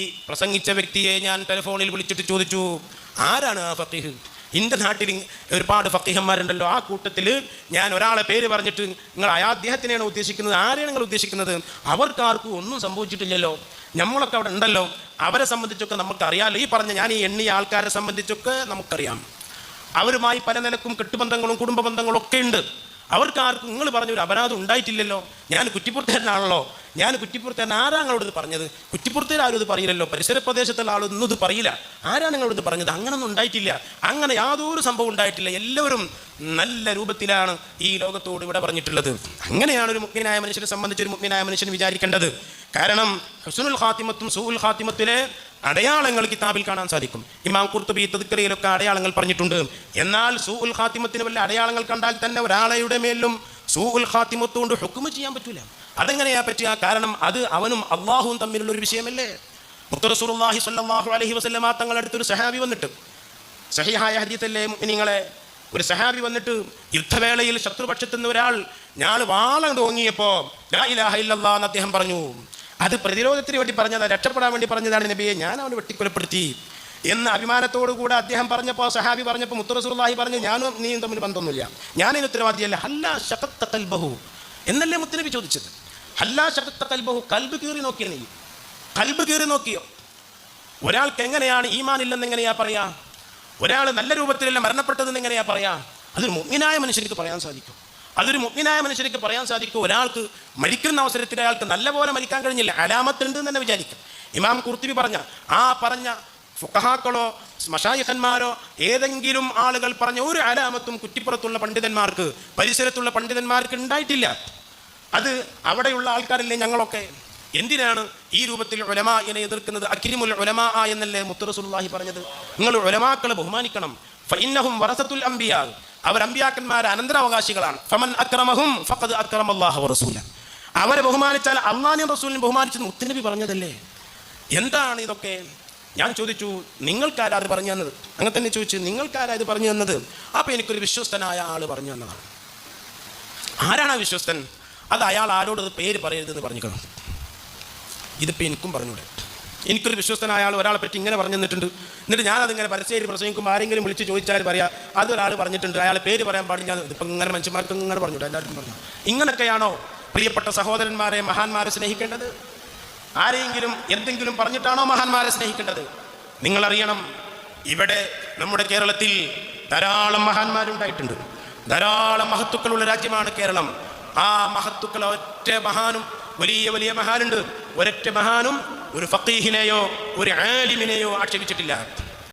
ഈ പ്രസംഗിച്ച വ്യക്തിയെ ഞാൻ ടെലിഫോണിൽ വിളിച്ചിട്ട് ചോദിച്ചു ആരാണ് ആ ഫക്കീഹ്? എന്റെ നാട്ടിൽ ഒരുപാട് ഫക്കീഹന്മാരുണ്ടല്ലോ. ആ കൂട്ടത്തിൽ ഞാൻ ഒരാളെ പേര് പറഞ്ഞിട്ട് നിങ്ങൾ ആ അദ്ദേഹത്തിനെയാണ് ഉദ്ദേശിക്കുന്നത്. ആരെയാണ് നിങ്ങൾ ഉദ്ദേശിക്കുന്നത്? അവർക്കാർക്കും ഒന്നും സംഭവിച്ചിട്ടില്ലല്ലോ. നമ്മളൊക്കെ അവിടെ ഉണ്ടല്ലോ. അവരെ സംബന്ധിച്ചൊക്കെ നമുക്കറിയാമല്ലോ ഈ പറഞ്ഞ ഞാൻ ഈ എണ്ണിയ ആൾക്കാരെ സംബന്ധിച്ചൊക്കെ നമുക്കറിയാം. അവരുമായി പല നിലക്കും കെട്ടുബന്ധങ്ങളും കുടുംബ ബന്ധങ്ങളും ഒക്കെ ഉണ്ട്. അവർക്കാർക്കും നിങ്ങൾ പറഞ്ഞ ഒരു അപരാധം ഉണ്ടായിട്ടില്ലല്ലോ. ഞാൻ കുറ്റിപ്പുറത്തുകാരനാണല്ലോ. ഞാൻ കുറ്റിപ്പുറത്തുകാരൻ ആരാ നിങ്ങളോട് പറഞ്ഞത്? കുറ്റിപ്പുറത്തിൽ ആരും ഇത് പറയില്ലല്ലോ. പരിസര പ്രദേശത്തുള്ള ആളൊന്നും ഇത് പറയില്ല. ആരാണ് നിങ്ങളോട് പറഞ്ഞത്? അങ്ങനൊന്നും ഉണ്ടായിട്ടില്ല. അങ്ങനെ യാതൊരു സംഭവം ഉണ്ടായിട്ടില്ല. എല്ലാവരും നല്ല രൂപത്തിലാണ് ഈ ലോകത്തോട് ഇവിടെ പറഞ്ഞിട്ടുള്ളത്. അങ്ങനെയാണ് ഒരു മുഗ്നായ മനുഷ്യനെ സംബന്ധിച്ച് ഒരു മുഗ്നായ മനുഷ്യൻ വിചാരിക്കേണ്ടത്. കാരണം ഹസുനുൽ ഖാത്തിമത്തും സൂൽ ഖാത്തിമത്തിലെ അടയാളങ്ങൾ കിതാബിൽ കാണാൻ സാധിക്കും. ഇമാം കുർത്തുബി തദ്ക്കറിയിലൊക്കെ അടയാളങ്ങൾ പറഞ്ഞിട്ടുണ്ട്. എന്നാൽ സുഹുൽ ഖാത്തിമത്തിന് വല്ല അടയാളങ്ങൾ കണ്ടാൽ തന്നെ ഒരാളെയുടെ മേലും സുഹുൽ ഖാത്തിമത്തുകൊണ്ട് ഹുക്കുമ ചെയ്യാൻ പറ്റൂല. അതെങ്ങനെയാ പറ്റുക കാരണം അത് അവനും അള്ളാഹുവും തമ്മിലുള്ള ഒരു വിഷയമല്ലേ? മുത്തറസൂലുള്ളാഹി സ്വല്ലല്ലാഹു അലൈഹി വസല്ലമ തങ്ങളുടെ അടുത്തൊരു സഹാബി വന്നിട്ട് സഹിഹായ ഹരിയത്തല്ലേ നിങ്ങളെ ഒരു സഹാബി വന്നിട്ട് യുദ്ധവേളയിൽ ശത്രുപക്ഷത്തു നിന്ന് ഒരാൾ ഞാൻ വാളം തോങ്ങിയപ്പോ ലാ ഇലാഹ ഇല്ലല്ലാഹ് എന്ന് അദ്ദേഹം പറഞ്ഞു. അത് പ്രതിരോധത്തിന് വേണ്ടി പറഞ്ഞതാണ് രക്ഷപ്പെടാൻ വേണ്ടി പറഞ്ഞതാണ് നബിയെ ഞാൻ അവനെ വെട്ടിക്കൊലപ്പെടുത്തി എന്ന് അഭിമാനത്തോടു കൂടെ അദ്ദേഹം പറഞ്ഞപ്പോൾ സഹാബി പറഞ്ഞപ്പോൾ മുത്തറസുല്ലാഹി പറഞ്ഞു ഞാനും നീയും തമ്മിൽ ബന്ധമൊന്നുമില്ല. ഞാനതിന് ഉത്തരവാദിയല്ല. അല്ല ശതത്തൽ ബഹു എന്നല്ലേ മുത്തനബി ചോദിച്ചത്? ഹല്ല ശബ്ദത്തെ കൽബഹു കൽബ് കീറി നോക്കിയ നീ. കൽബ് കീറി നോക്കിയോ? ഒരാൾക്ക് എങ്ങനെയാണ് ഈമാൻ ഇല്ലെന്ന് എങ്ങനെയാ പറയാ? ഒരാൾ നല്ല രൂപത്തിലല്ല മരണപ്പെട്ടതെന്ന് എങ്ങനെയാ പറയാ? അതൊരു മുഗ്നായ മനുഷ്യർക്ക് പറയാൻ സാധിക്കും. അതൊരു മുഗ്നായ മനുഷ്യർക്ക് പറയാൻ സാധിക്കും. ഒരാൾക്ക് മരിക്കുന്ന അവസരത്തിൽ അയാൾക്ക് നല്ലപോലെ മരിക്കാൻ കഴിഞ്ഞില്ല. അലാമത്തുണ്ട് എന്ന് തന്നെ വിചാരിക്കും. ഇമാം കുർത്തിബി പറഞ്ഞ ആ പറഞ്ഞ ഫുക്കഹാക്കളോ സ്മശായിഹന്മാരോ ഏതെങ്കിലും ആളുകൾ പറഞ്ഞ ഒരു അലാമത്തും കുറ്റിപ്പുറത്തുള്ള പണ്ഡിതന്മാർക്ക് പരിസരത്തുള്ള പണ്ഡിതന്മാർക്ക് ഉണ്ടായിട്ടില്ല. അത് അവിടെയുള്ള ആൾക്കാരല്ലേ ഞങ്ങളൊക്കെ? എന്തിനാണ് ഈ രൂപത്തിൽ ഉലമാനെ എതിർക്കുന്നത്? അക്കിരിമുൽ ഉലമാ എന്നല്ലേ മുത്തറസുല്ലാഹി പറഞ്ഞത്? നിങ്ങൾ ഒലമാക്കളെ ബഹുമാനിക്കണം. ഫൈന്നഹും വറസത്തുൽ അംബിയാ. അവർ അമ്പിയാക്കന്മാരെ അനന്തരാവകാശികളാണ്. ഫമൻ അക്രമഹും ഫഖദ് അക്രമല്ലാഹു റസൂല അവരെ ബഹുമാനിച്ചാൽ അള്ളാഹിനും റസൂലിനും ബഹുമാനിച്ചെന്ന് മുത്തനബി പറഞ്ഞതല്ലേ? എന്താണ് ഇതൊക്കെ? ഞാൻ ചോദിച്ചു നിങ്ങൾക്കാരാ അത് പറഞ്ഞു തന്നത്? അങ്ങനെ തന്നെ ചോദിച്ചു നിങ്ങൾക്കാരാ ഇത് പറഞ്ഞു തന്നത്? അപ്പോൾ എനിക്കൊരു വിശ്വസ്തനായ ആൾ പറഞ്ഞു തന്നതാണ്. ആരാണ് വിശ്വസ്തൻ? അത് അയാൾ ആരോട് അത് പേര് പറയരുതെന്ന് പറഞ്ഞിരിക്കണം. ഇതിപ്പോൾ എനിക്കും പറഞ്ഞൂടെ. എനിക്കൊരു വിശ്വസ്തനായ ആൾ ഒരാളെ പറ്റി ഇങ്ങനെ പറഞ്ഞു തന്നിട്ടുണ്ട്. എന്നിട്ട് ഞാൻ അതിങ്ങനെ പരസ്യമായിട്ട് പ്രസംഗിക്കുമ്പോൾ ആരെങ്കിലും വിളിച്ച് ചോദിച്ചാൽ പറയാം അതൊരാൾ പറഞ്ഞിട്ടുണ്ട്. അയാളെ പേര് പറയാൻ പാടില്ല. ഇപ്പം ഇങ്ങനെ മനുഷ്യന്മാർക്ക് ഇങ്ങനെ പറഞ്ഞൂടെ എല്ലാവർക്കും പറഞ്ഞു. ഇങ്ങനെയൊക്കെയാണോ പ്രിയപ്പെട്ട സഹോദരന്മാരെ മഹാന്മാരെ സ്നേഹിക്കേണ്ടത്? ആരെങ്കിലും എന്തെങ്കിലും പറഞ്ഞിട്ടാണോ മഹാന്മാരെ സ്നേഹിക്കേണ്ടത്? നിങ്ങളറിയണം ഇവിടെ നമ്മുടെ കേരളത്തിൽ ധാരാളം മഹാന്മാരുണ്ടായിട്ടുണ്ട്. ധാരാളം മഹത്തുക്കളുള്ള രാജ്യമാണ് കേരളം. ആ മഹത്തുക്കൾ ഒറ്റ മഹാനും വലിയ വലിയ മഹാനുണ്ട്. ഒരൊറ്റ മഹാനും ഒരു ഫക്കീഹിനെയോ ഒരു ആലിമിനെയോ ആക്ഷേപിച്ചിട്ടില്ല.